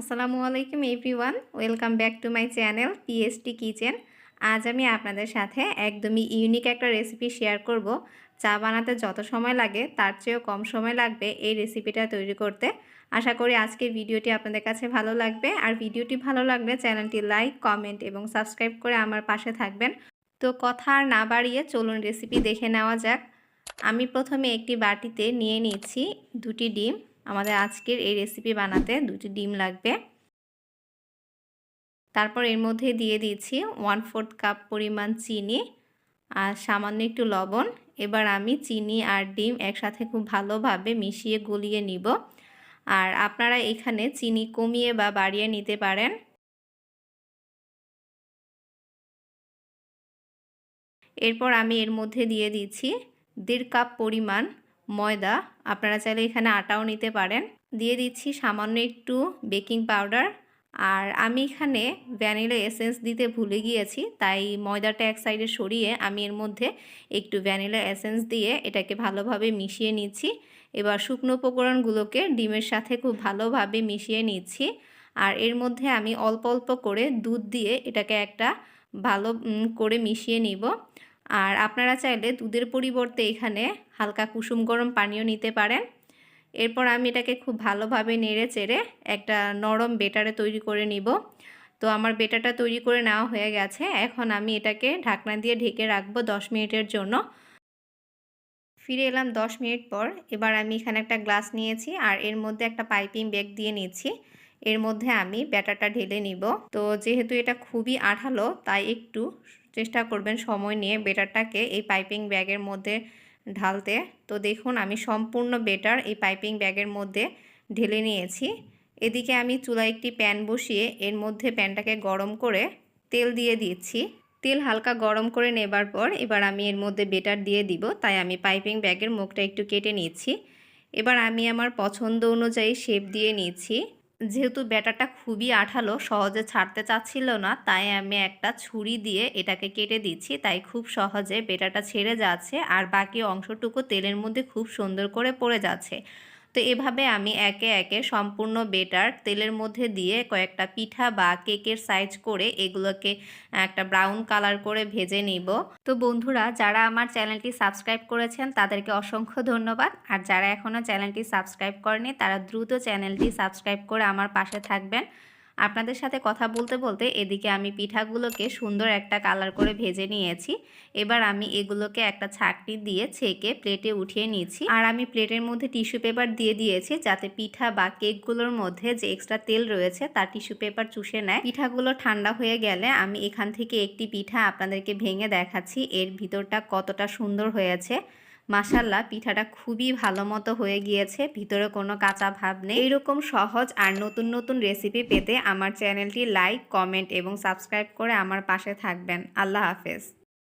আসসালামু আলাইকুম everyone, welcome back to my channel PST kitchen. আজ আমি আপনাদের সাথে একদমই ইউনিক একটা রেসিপি শেয়ার করব। চা বানাতে যত সময় লাগে, তার চেয়েও কম সময় লাগবে এই রেসিপিটা তৈরি করতে। আশা করি আজকের ভিডিওটি আপনাদের কাছে ভালো লাগবে। আর ভিডিওটি ভালো লাগলে চ্যানেলটি লাইক, কমেন্ট এবং সাবস্ক্রাইব করে আমার পাশে থাকবেন। তো কথা আর না বাড়িয়ে চলুন রেসিপি দেখে নেওয়া যাক। আমি প্রথমে একটি বাটিতে নিয়ে নিচ্ছি দুটি ডিম। আমাদের আজকের এই রেসিপি বানাতে দুটি ডিম লাগবে। তারপর এর মধ্যে দিয়ে দিয়েছি ওয়ান ফোর্থ কাপ পরিমাণ চিনি আর সামান্য একটু লবণ। এবার আমি চিনি আর ডিম একসাথে খুব ভালোভাবে মিশিয়ে গলিয়ে নিব। আর আপনারা এখানে চিনি কমিয়ে বা বাড়িয়ে নিতে পারেন। এরপর আমি এর মধ্যে দিয়ে দিচ্ছি দেড় কাপ পরিমাণ ময়দা, আপনারা চাইলে এখানে আটাও নিতে পারেন। দিয়ে দিচ্ছি সামান্য একটু বেকিং পাউডার। আর আমি এখানে ভ্যানিলা এসেন্স দিতে ভুলে গিয়েছি, তাই ময়দাটা এক সাইডে সরিয়ে আমি এর মধ্যে একটু ভ্যানিলা এসেন্স দিয়ে এটাকে ভালোভাবে মিশিয়ে নিচ্ছি। এবার শুকনো উপকরণগুলোকে ডিমের সাথে খুব ভালোভাবে মিশিয়ে নিচ্ছি। আর এর মধ্যে আমি অল্প অল্প করে দুধ দিয়ে এটাকে একটা ভালো করে মিশিয়ে নিব। আর আপনারা চাইলে দুধের পরিবর্তে এখানে হালকা কুসুম গরম পানীয় নিতে পারেন। এরপর আমি এটাকে খুব ভালোভাবে নেড়ে চেড়ে একটা নরম বেটারে তৈরি করে নিব। তো আমার বেটারটা তৈরি করে নেওয়া হয়ে গেছে। এখন আমি এটাকে ঢাকনা দিয়ে ঢেকে রাখব দশ মিনিটের জন্য। ফিরে এলাম দশ মিনিট পর। এবার আমি এখানে একটা গ্লাস নিয়েছি আর এর মধ্যে একটা পাইপিং ব্যাগ দিয়ে নিচ্ছি। এর মধ্যে আমি ব্যাটারটা ঢেলে নিব। তো যেহেতু এটা খুবই আঠালো, তাই একটু চেষ্টা করবেন সময় নিয়ে বেটারটাকে এই পাইপিং ব্যাগের মধ্যে ঢালতে। তো দেখুন, আমি সম্পূর্ণ বেটার এই পাইপিং ব্যাগের মধ্যে ঢেলে নিয়েছি। এদিকে আমি চুলায় একটি প্যান বসিয়ে এর মধ্যে প্যানটাকে গরম করে তেল দিয়ে দিচ্ছি। তেল হালকা গরম করে নেবার পর এবার আমি এর মধ্যে বেটার দিয়ে দিব, তাই আমি পাইপিং ব্যাগের মুখটা একটু কেটে নিচ্ছি। এবার আমি আমার পছন্দ অনুযায়ী শেপ দিয়ে নিচ্ছি। যেহেতু ব্যাটারটা খুবই আঠালো, সহজে ছাড়তে চাচ্ছিল না, তাই আমি একটা ছুরি দিয়ে এটাকে কেটে দিচ্ছি। তাই খুব সহজে ব্যাটারটা ছেড়ে যাচ্ছে আর বাকি অংশটুকু তেলের মধ্যে খুব সুন্দর করে পড়ে যাচ্ছে। তো এভাবে আমি একে একে সম্পূর্ণ বেটার তেলের মধ্যে দিয়ে কয়েকটা পিঠা বা কেকের সাইজ করে এগুলোকে একটা ব্রাউন কালার করে ভেজে নিব। তো বন্ধুরা, যারা আমার চ্যানেলটি সাবস্ক্রাইব করেছেন, তাদেরকে অসংখ্য ধন্যবাদ। আর যারা এখনও চ্যানেলটি সাবস্ক্রাইব করেনি তারা দ্রুত চ্যানেলটি সাবস্ক্রাইব করে আমার পাশে থাকবেন। আপনাদের সাথে কথা বলতে বলতে এদিকে আমি পিঠাগুলোকে সুন্দর একটা কালার করে ভেজে নিয়েছি। এবার আমি এগুলোকে একটা ছাকনি দিয়ে ছেঁকে প্লেটে উঠিয়ে নিয়েছি আর আমি প্লেটের মধ্যে টিস্যু পেপার দিয়ে দিয়েছি যাতে পিঠা বা কেকগুলোর মধ্যে যে এক্সট্রা তেল রয়েছে তার টিস্যু পেপার চুষে নেয়। পিঠাগুলো ঠান্ডা হয়ে গেলে আমি এখান থেকে একটি পিঠা আপনাদেরকে ভেঙে দেখাচ্ছি। এর ভিতরটা কতটা সুন্দর হয়েছে। মাসাল্লাহ পিঠাটা খুবই ভালো মতো হয়ে গিয়েছে, ভিতরে কোনো কাঁচা ভাব নেই। এইরকম সহজ আর নতুন নতুন রেসিপি পেতে আমার চ্যানেলটি লাইক কমেন্ট এবং সাবস্ক্রাইব করে আমার পাশে থাকবেন। আল্লাহ হাফেজ।